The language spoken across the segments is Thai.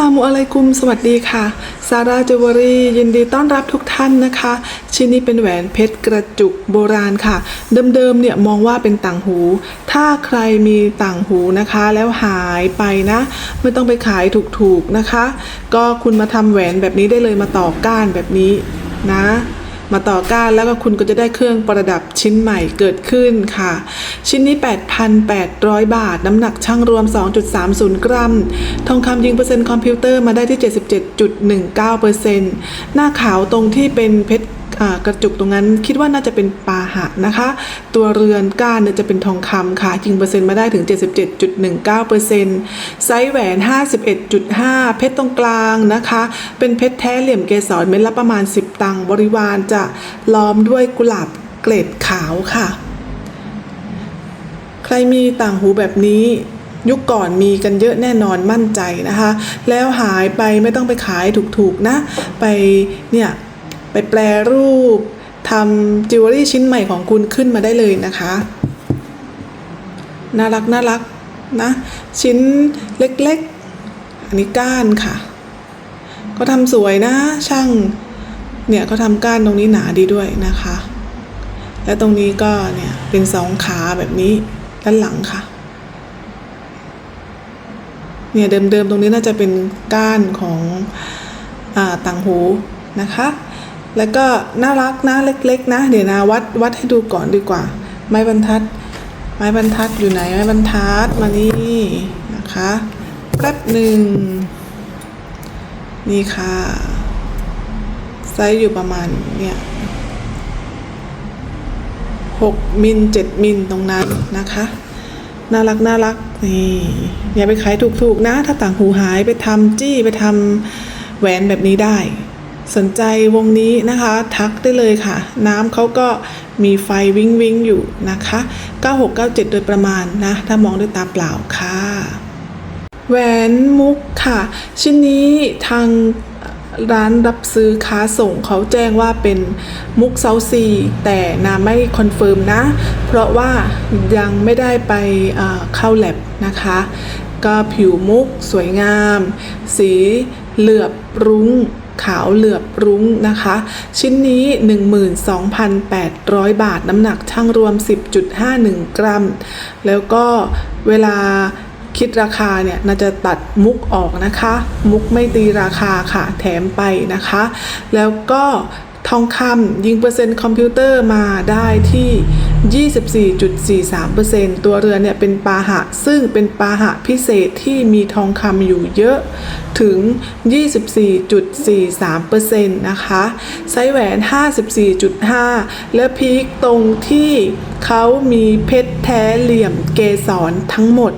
สามุอะลัยกุมสวัสดีค่ะ ซาร่าจวเวอรี่ยินดีต้อนรับทุกท่านนะคะ ชิ้นนี้เป็นแหวนเพชรกระจุกโบราณค่ะ เดิมๆเนี่ยมองว่าเป็นต่างหู ถ้าใครมีต่างหูนะคะ แล้วหายไปนะ ไม่ต้องไปขายถูกๆนะคะ ก็คุณมาทำแหวนแบบนี้ได้เลยมาต่อก้านแบบนี้นะ มาต่อก้านแล้วก็คุณก็จะได้เครื่องประดับชิ้นใหม่เกิดขึ้นค่ะ ชิ้นนี้ 8,800 บาท น้ำหนักช่างรวม 2.30 กรัม ทองคำยิงเปอร์เซ็นต์คอมพิวเตอร์มาได้ที่ 77.19%หน้าขาวตรงที่เป็นเพชร กระจุกตรงนั้นคิดว่าน่าจะเป็นปาหะนะคะ ตัวเรือนก้านจะเป็นทองคำค่ะยิงเปอร์เซ็นต์มาได้ถึง 77.19%ไซส์แหวน 51.5 เพชรตรงกลางนะคะ เป็นเพชรแท้เหลี่ยมเกสรเม็ดละประมาณ 10 ตังค์บริวารจะล้อมด้วยกุหลาบเกล็ดขาวค่ะ ใครมีต่างหูแบบนี้ยุคก่อนมีกันเยอะแน่นอนมั่นใจนะคะ แล้วหายไปไม่ต้องไปขายถูกๆนะ ไปเนี่ย ไปแปลรูปทำจิวเวลรี่ชิ้นใหม่ของคุณขึ้นมาได้เลยนะคะ น่ารักน่ารักนะ ชิ้นเล็กๆ อันนี้ก้านค่ะ ก็ทำสวยนะช่าง เนี่ยก็ทำก้านตรงนี้หนาดีด้วยนะคะ และตรงนี้ก็เนี่ยเป็นสองขาแบบนี้ด้านหลังค่ะเนี่ยเดิมๆตรงนี้น่าจะเป็นก้านของอต่างหูนะคะ แล้วก็น่ารักนะเล็กๆนะ เดี๋ยวนะวัดวัดให้ดูก่อนดีกว่า ไม้บรรทัด ไม้บรรทัดอยู่ไหนไม้บรรทัดมานี่นะคะแป๊บหนึ่งนี่ค่ะไซส์อยู่ประมาณเนี่ยหกมิลเจ็ดมิลตรงนั้นนะคะน่ารักน่ารักนี่อย่าไปขายถูกๆนะ ถ้าต่างหูหายไปทำจี้ไปทำแหวนแบบนี้ได้ สนใจวงนี้นะคะ ทักได้เลยค่ะ น้ำเขาก็มีไฟวิงวิงอยู่นะคะ 9697 โดยประมาณนะ ถ้ามองด้วยตาเปล่าค่ะ แหวนมุกค่ะ ชิ้นนี้ทางร้านรับซื้อค้าส่งเขาแจ้งว่าเป็นมุกเซาซี แต่นาไม่คอนเฟิร์มนะ เพราะว่ายังไม่ได้ไปเข้าแลบนะคะ ก็ผิวมุกสวยงาม สีเหลือบรุ้ง ขาวเหลือบรุ้งนะคะ ชิ้นนี้ 12,800 บาทน้ำหนักช่างรวม 10.51 กรัม แล้วก็เวลาคิดราคาเนี่ยน่าจะตัดมุกออกนะคะ มุกไม่ตีราคาค่ะแถมไปนะคะ แล้วก็ทองคำยิงเปอร์เซ็นต์คอมพิวเตอร์มาได้ที่ 24.43%ตัวเรือนเนี่ยเป็นปาหะ ซึ่งเป็นปาหะพิเศษที่มีทองคำอยู่เยอะถึง 24.43%นะคะไซแหวน 54.5 และพีคตรงที่เขามีเพชรแท้เหลี่ยมเกสรทั้งหมด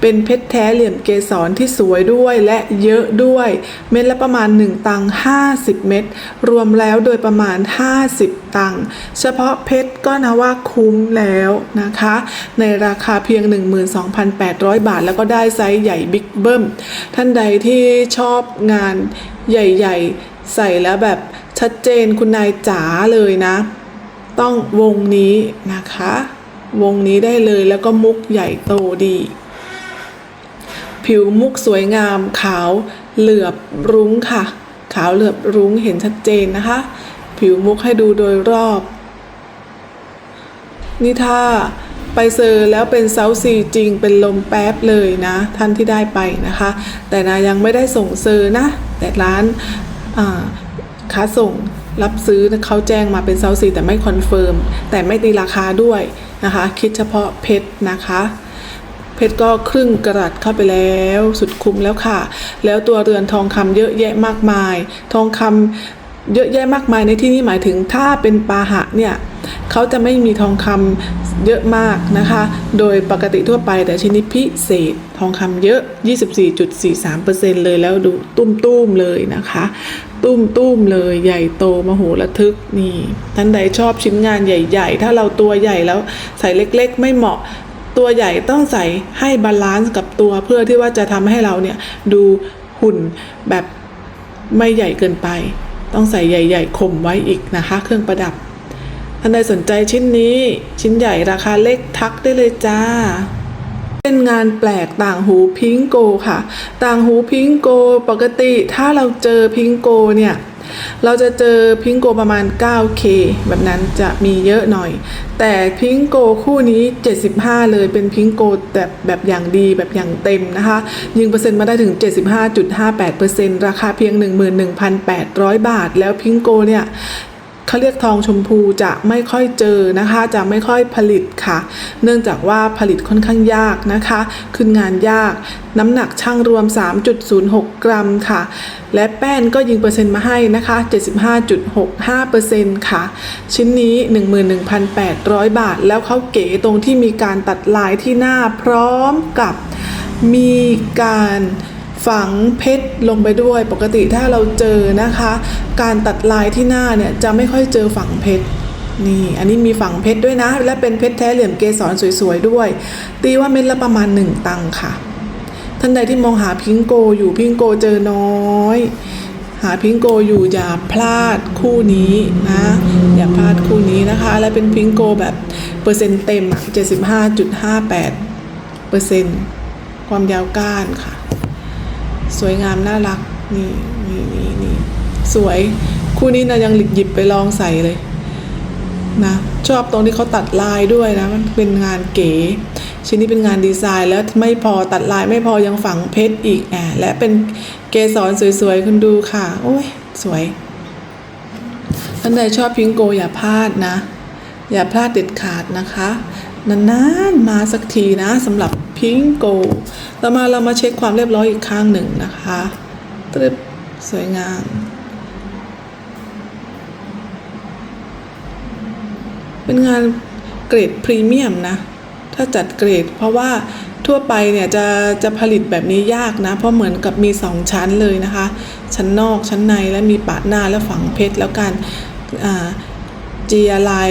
เป็นเพชรแท้เหลี่ยมเกสรที่สวยด้วยและเยอะด้วย เม็ดละประมาณ 1 ตัง 50 เม็ด รวมแล้วโดยประมาณ 50 ตัง เฉพาะเพชรก็นะว่าคุ้มแล้วนะคะ ในราคาเพียง 12,800 บาท แล้วก็ได้ไซส์ใหญ่บิ๊กเบิ้ม ท่านใดที่ชอบงานใหญ่ ๆ ใส่แล้วแบบชัดเจนคุณนายจ๋าเลยนะ ต้องวงนี้นะคะ วงนี้ได้เลยแล้วก็มุกใหญ่โตดี ผิวมุกสวยงามขาวเหลือบรุ้งค่ะ ขาวเหลือบรุ้งเห็นชัดเจนนะคะ ผิวมุกให้ดูโดยรอบ นี่ถ้าไปเซอร์แล้วเป็นเซาซีจริงเป็นลมแป๊บเลยนะ ท่านที่ได้ไปนะคะ แต่นายังไม่ได้ส่งเซอร์นะ แต่ร้านค้าส่ง รับซื้อเขาแจ้งมาเป็นเซาซีแต่ไม่คอนเฟิร์มแต่ไม่ตีราคาด้วยนะคะ คิดเฉพาะเพชรนะคะเพชรก็ครึ่งกรัดเข้าไปแล้วสุดคุ้มแล้วค่ะ แล้วตัวเรือนทองคำเยอะแยะมากมาย ทองคำเยอะแยะมากมายในที่นี้หมายถึงถ้าเป็นปาหะเนี่ย เขาจะไม่มีทองคำเยอะมากนะคะ โดยปกติทั่วไปแต่ชนิดพิเศษทองคำเยอะ 24.43%เลยแล้วดูตุ้มๆเลยนะคะ ตุ้มๆเลยใหญ่โตมโหระทึกนี่ท่านใดชอบชิ้นงานใหญ่ๆ ถ้าเราตัวใหญ่แล้วใส่เล็กๆ ไม่เหมาะตัวใหญ่ต้องใส่ให้บาลานซ์กับตัวเพื่อที่ว่าจะทำให้เราเนี่ยดูหุ่นแบบไม่ใหญ่เกินไป ต้องใส่ใหญ่ ๆข่มไว้อีกนะคะ เครื่องประดับ ท่านใดสนใจชิ้นนี้ ชิ้นใหญ่ราคาเล็กทักได้เลยจ้า เป็นงานแปลกต่างหูพิงโกค่ะ ต่างหูพิงโกปกติถ้าเราเจอพิงโกเนี่ยเราจะเจอพิงโกประมาณ 9K แบบนั้นจะมีเยอะหน่อย แต่พิงโกคู่นี้ 75 เลยเป็นพิงโกแบบแบบอย่างดีแบบอย่างเต็มนะคะยิงเปอร์เซ็นต์มาได้ถึง 75.58%ราคาเพียง 11,800 บาท แล้วพิงโกเนี่ย เขาเรียกทองชมพูจะไม่ค่อยเจอนะคะ จะไม่ค่อยผลิตค่ะ เนื่องจากว่าผลิตค่อนข้างยากนะคะ ขึ้นงานยาก น้ำหนักช่างรวม 3.06 กรัมค่ะ และแป้นก็ยิงเปอร์เซ็นต์มาให้นะคะ 75.65%ค่ะ ชิ้นนี้ 11,800 บาท แล้วเขาเก๋ตรงที่มีการตัดลายที่หน้าพร้อมกับมีการ ฝังเพชรลงไปด้วยปกติถ้าเราเจอนะคะ การตัดลายที่หน้าเนี่ยจะไม่ค่อยเจอฝังเพชรนี่อันนี้มีฝังเพชรด้วยนะ และเป็นเพชรแท้เหลี่ยมเกสรสวยๆด้วย ตีว่าเม็ดละประมาณ 1 ตังค์ค่ะ ท่านใดที่มองหาพิงโกอยู่พิงโกเจอน้อย หาพิงโกอยู่อย่าพลาดคู่นี้นะ อย่าพลาดคู่นี้นะคะ และเป็นพิงโกแบบเปอร์เซ็นต์เต็มอะ75.58เปอร์เซ็นต์ความยาวก้านค่ะ สวยงามน่ารักนี่นี่นี่นี่สวย คู่นี้นะยังหลีกหยิบไปลองใส่เลยนะชอบตรงที่เขาตัดลายด้วยนะมันเป็นงานเก๋ ชิ้นนี้เป็นงานดีไซน์แล้วไม่พอตัดลายไม่พอยังฝังเพชรอีกอะและเป็นเกสรสวยๆคุณดูค่ะ โอ้ยสวยท่านใดชอบพิงโกอย่าพลาดนะ อย่าพลาดเด็ดขาดนะคะ นานๆมาสักทีนะสำหรับพิงโก ต่อมาเรามาเช็คความเรียบร้อยอีกข้างหนึ่งนะคะตรึบสวยงาม เป็นงานเกรดพรีเมียมนะ ถ้าจัดเกรด เพราะว่าทั่วไปเนี่ยจะจะผลิตแบบนี้ยากนะ เพราะเหมือนกับมีสองชั้นเลยนะคะ ชั้นนอกชั้นในและมีปะหน้าและฝังเพชรแล้วกันเจียลาย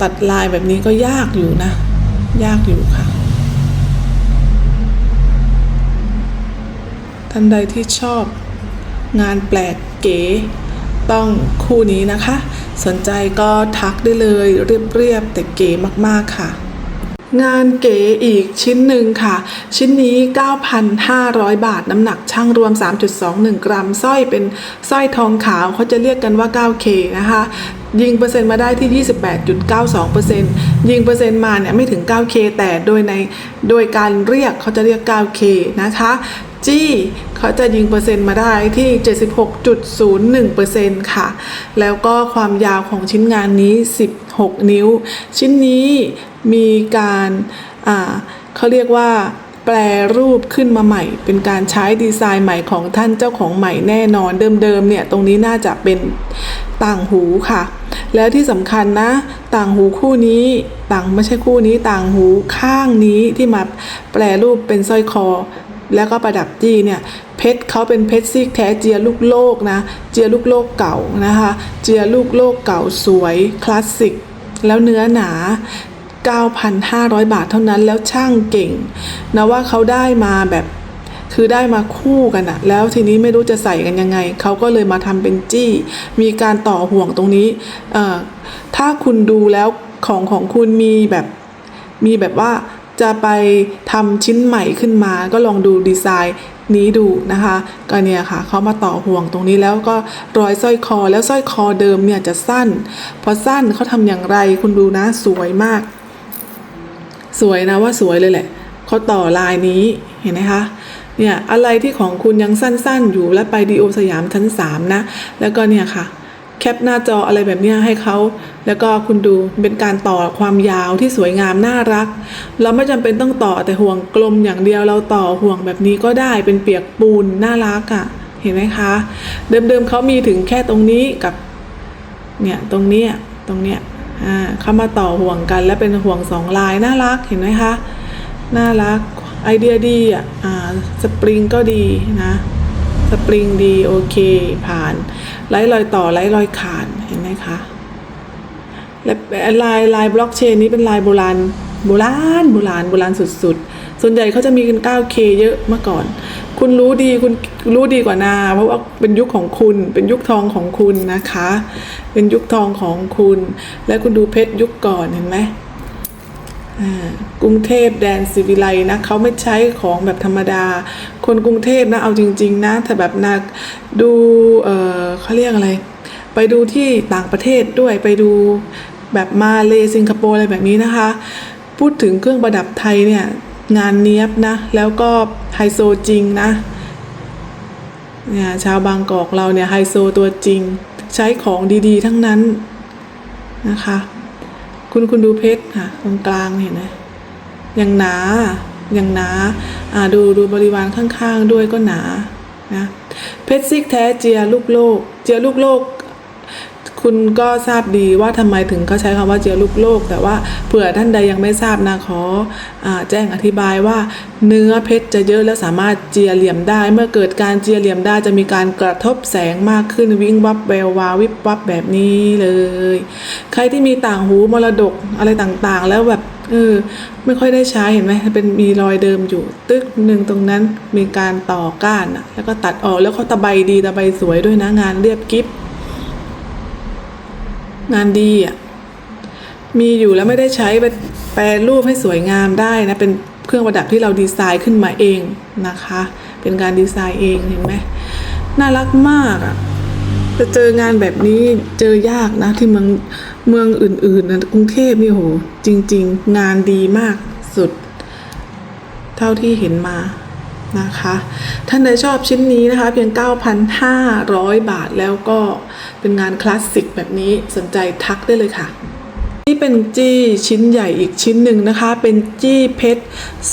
ตัดลายแบบนี้ก็ยากอยู่นะ ยากอยู่ค่ะ ท่านใดที่ชอบ งานแปลกเก๋ ต้องคู่นี้นะคะ สนใจก็ทักได้เลยเรียบๆแต่เก๋มากๆค่ะงานเก๋อีกชิ้นหนึ่งค่ะ ชิ้นนี้ 9,500 บาทน้ำหนักช่างรวม 3.21 กรัมสร้อยเป็นสร้อยทองขาวเขาจะเรียกกันว่า 9K นะคะ ยิงเปอร์เซ็นต์มาได้ที่ 28.92%ยิงเปอร์เซ็นต์มาเนี่ยไม่ถึง 9K แต่โดยในโดยการเรียกเขาจะเรียก 9K นะคะ จี้เขาจะยิงเปอร์เซ็นต์มาได้ที่ 76.01%ค่ะ แล้วก็ความยาวของชิ้นงานนี้ 16 นิ้ว ชิ้นนี้มีการเขาเรียกว่าแปลรูปขึ้นมาใหม่ เป็นการใช้ดีไซน์ใหม่ของท่านเจ้าของใหม่แน่นอนเดิมๆเนี่ยตรงนี้น่าจะเป็นต่างหูค่ะ แล้วที่สำคัญนะ ต่างหูคู่นี้ต่างไม่ใช่คู่นี้ต่างหูข้างนี้ที่มาแปลรูปเป็นสร้อยคอ แล้วก็ประดับจี้เนี่ยเพชรเขาเป็นเพชรซีกแท้เจียลูกโลกนะ เจียลูกโลกเก่านะคะ เจียลูกโลกเก่าสวยคลาสสิก แล้วเนื้อหนา 9,500 บาทเท่านั้นแล้วช่างเก่งนะว่าเขาได้มาแบบคือได้มาคู่กันอะแล้วทีนี้ไม่รู้จะใส่กันยังไง เขาก็เลยมาทำเป็นจี้ มีการต่อห่วงตรงนี้เอ่อถ้าคุณดูแล้วของของคุณมีแบบมีแบบว่า จะไปทำชิ้นใหม่ขึ้นมา ก็ลองดูดีไซน์นี้ดูนะคะ ก็เนี่ยค่ะเขามาต่อห่วงตรงนี้แล้วก็ร้อยสร้อยคอแล้วสร้อยคอเดิมเนี่ยจะสั้น พอสั้นเขาทำอย่างไรคุณดูนะสวยมาก สวยนะว่าสวยเลยแหละเขาต่อลายนี้เห็นไหมคะเนี่ยอะไรที่ของคุณยังสั้นๆ อยู่และไปดีโอสยามชั้น3นะแล้วก็เนี่ยค่ะ แคปหน้าจออะไรแบบนี้ให้เขา แล้วก็คุณดูเป็นการต่อความยาวที่สวยงามน่ารัก เราไม่จำเป็นต้องต่อแต่ห่วงกลมอย่างเดียวเราต่อห่วงแบบนี้ก็ได้เป็นเปียกปูนน่ารักอะ่ะ เห็นไหมคะ เดิมๆเขามีถึงแค่ตรงนี้กับเนี่ยตรงนี้ตรงเนี้ยอ่าเขามาต่อห่วงกัน แล้วเป็นห่วงสองลายน่ารักเห็นไหมคะน่ารักไอเดียดีอะอ่าสปริงก็ดีนะสปริงดีโอเคผ่าน ไล่รอยต่อไล่รอยขาดเห็นไหมคะและลายลายบล็อกเชนนี้เป็นลายโบราณโบราณโบราณโบราณสุดๆ ส่วนใหญ่เขาจะมีกัน 9K เยอะเมื่อก่อน คุณรู้ดีคุณรู้ดีกว่านา เพราะว่าเป็นยุคของคุณ เป็นยุคทองของคุณนะคะ เป็นยุคทองของคุณ และคุณดูเพชรยุคก่อนเห็นไหม กรุงเทพแดนสิวิไลนะเขาไม่ใช้ของแบบธรรมดา คนกรุงเทพนะเอาจริง ๆ นะถ้าแบบนักดูเออเขาเรียกอะไร ไปดูที่ต่างประเทศด้วยไปดูแบบมาเลสิงคโปร์อะไรแบบนี้นะคะ พูดถึงเครื่องประดับไทยเนี่ยงานเนี้ยบนะ แล้วก็ไฮโซจริงนะเนี่ยชาวบางกอกเราเนี่ยไฮโซตัวจริง ใช้ของดีๆ ทั้งนั้นนะคะ คุณคุณดูเพชรค่ะตรงกลางเห็นไหมยังหนายังหนาอ่าดูดูบริวารข้างๆด้วยก็หนานะเพชรซิกแท้เจียลูกโลก เจียลูกโลก คุณก็ทราบดีว่าทำไมถึงเขาใช้คำว่าเจียลูกโลก แต่ว่าเผื่อท่านใดยังไม่ทราบนะขออแจ้งอธิบายว่าเนื้อเพชรจะเยอะและสามารถเจียเหลี่ยมได้ เมื่อเกิดการเจียเหลี่ยมได้จะมีการกระทบแสงมากขึ้นวิ่งวับแวววาววิบวับแบบนี้เลย ใครที่มีต่างหูมรดกอะไรต่างๆ แล้วแบบเออไม่ค่อยได้ใช้เห็นไหมเป็นมีรอยเดิมอยู่ ตึกหนึ่งตรงนั้นมีการต่อก้านแล้วก็ตัดออกแล้วเขาตะไบดีตะไบสวยด้วยนะงานเรียบกิ๊บ งานดีอะมีอยู่แล้วไม่ได้ใช้ไปแปรรูปให้สวยงามได้นะ เป็นเครื่องประดับที่เราดีไซน์ขึ้นมาเองนะคะ เป็นการดีไซน์เองเห็นไหมน่ารักมากอะจะเจองานแบบนี้เจอยากนะ ที่เมืองเมืองอื่นๆนะกรุงเทพนี่โห จริง ๆ งานดีมากสุด เท่าที่เห็นมา นะคะ ท่านใดชอบชิ้นนี้นะคะ เพียง 9,500 บาทแล้วก็เป็นงานคลาสสิกแบบนี้สนใจทักได้เลยค่ะ นี่เป็นจี้ชิ้นใหญ่อีกชิ้นหนึ่งนะคะ เป็นจี้เพชร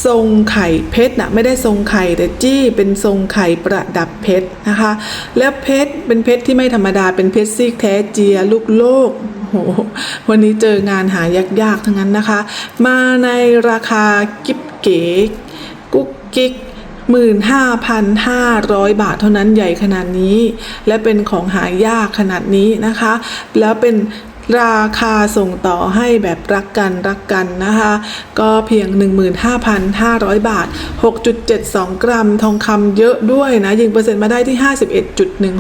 ทรงไข่เพชรนะไม่ได้ทรงไข่แต่จี้เป็นทรงไข่ประดับเพชรนะคะ แล้วเพชรเป็นเพชรที่ไม่ธรรมดาเป็นเพชรซีกแท้เจียลูกโลกโอ้โหวันนี้เจองานหายากๆทั้งนั้นนะคะ มาในราคากิ๊บเก๋กุ๊กกิ๊ก 15,500 บาทเท่านั้นใหญ่ขนาดนี้ และเป็นของหายากขนาดนี้นะคะ แล้วเป็นราคาส่งต่อให้แบบรักกันรักกันนะคะ ก็เพียง 15,500 บาท 6.72 กรัมทองคำเยอะด้วยนะยิงเปอร์เซ็นต์มาได้ที่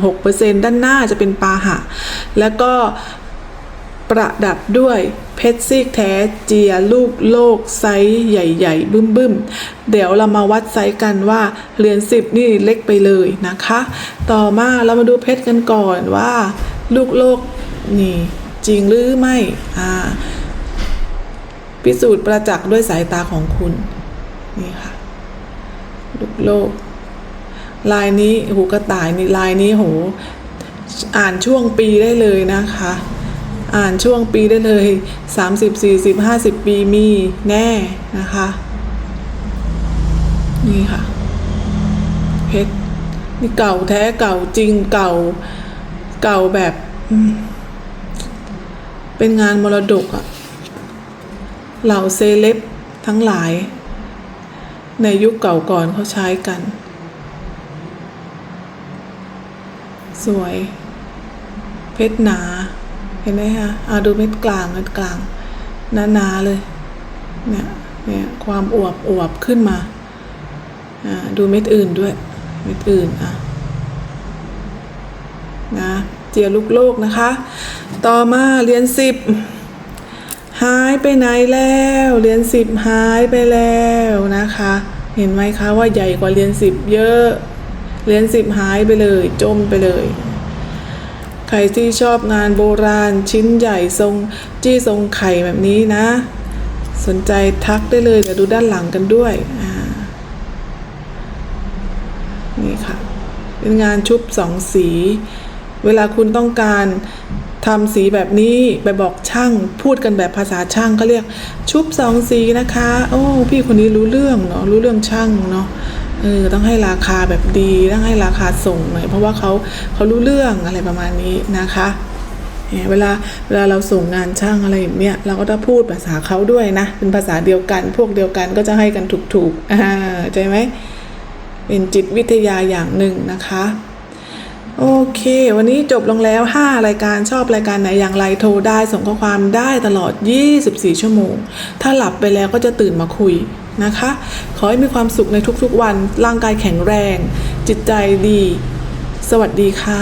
51.16%ด้านหน้าจะเป็นปาหะ แล้วก็ ประดับด้วยเพชรซีกแท้เจียลูกโลกไซส์ใหญ่ ๆ บึ้มๆ เดี๋ยวเรามาวัดไซส์กันว่าเหรียญสิบนี่เล็กไปเลยนะคะ ต่อมาเรามาดูเพชรกันก่อนว่า ลูกโลกนี่จริงหรือไม่อ่าพิสูจน์ประจักษ์ด้วยสายตาของคุณนี่ค่ะลูกโลก ลายนี้หูกระต่ายนี่ลายนี้โหอ่านช่วงปีได้เลยนะคะ อ่านช่วงปีได้เลย 30 40 50 ปีมีแน่นะคะ นี่ค่ะ เพชรนี่เก่าแท้เก่าจริงเก่าเก่าแบบ เป็นงานมรดกอะเหล่าเซเลบทั้งหลาย ในยุคเก่าก่อนเขาใช้กัน สวย เพชรหนา เห็นไหมคะอ่าดูเม็ดกลางเม็ดกลางหนาๆเลยเนี่ยเนี่ยความอวบอวบขึ้นมาอ่าดูเม็ดอื่นด้วย เม็ดอื่นอะนะเจียลูกโลกนะคะ ต่อมาเรียญสิบหายไปไหนแล้วเรียญสิบหายไปแล้วนะคะ เห็นไหมคะว่าใหญ่กว่าเรียญสิบเยอะเรียญสิบหายไปเลย จมไปเลย ใครที่ชอบงานโบราณชิ้นใหญ่ทรงจี้ทรงไข่แบบนี้นะ สนใจทักได้เลยเดี๋ยวดูด้านหลังกันด้วยนี่ค่ะ เป็นงานชุบสองสี เวลาคุณต้องการทำสีแบบนี้ไปบอกช่าง พูดกันแบบภาษาช่างเขาเรียกชุบสองสีนะคะ โอ้ พี่คนนี้รู้เรื่องเนาะรู้เรื่องช่างเนาะ เออต้องให้ราคาแบบดี ต้องให้ราคาส่งหน่อยเพราะว่าเขาเขารู้เรื่องอะไรประมาณนี้นะคะเนี่ยเวลาเวลาเราส่งงานช่างอะไรเนี้ยเราก็ต้องพูดภาษาเขาด้วยนะ เป็นภาษาเดียวกัน พวกเดียวกันก็จะให้กันถูกๆอ่าใจไหมเป็นจิตวิทยาอย่างหนึ่งนะคะโอเค วันนี้จบลงแล้ว 5 รายการชอบรายการไหนอย่างไรโทรได้ส่งข้อความได้ตลอด 24 ชั่วโมง ถ้าหลับไปแล้วก็จะตื่นมาคุย นะคะ ขอให้มีความสุขในทุกๆวัน ร่างกายแข็งแรง จิตใจดี สวัสดีค่ะ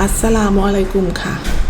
อัสสลามุอะลัยกุมค่ะ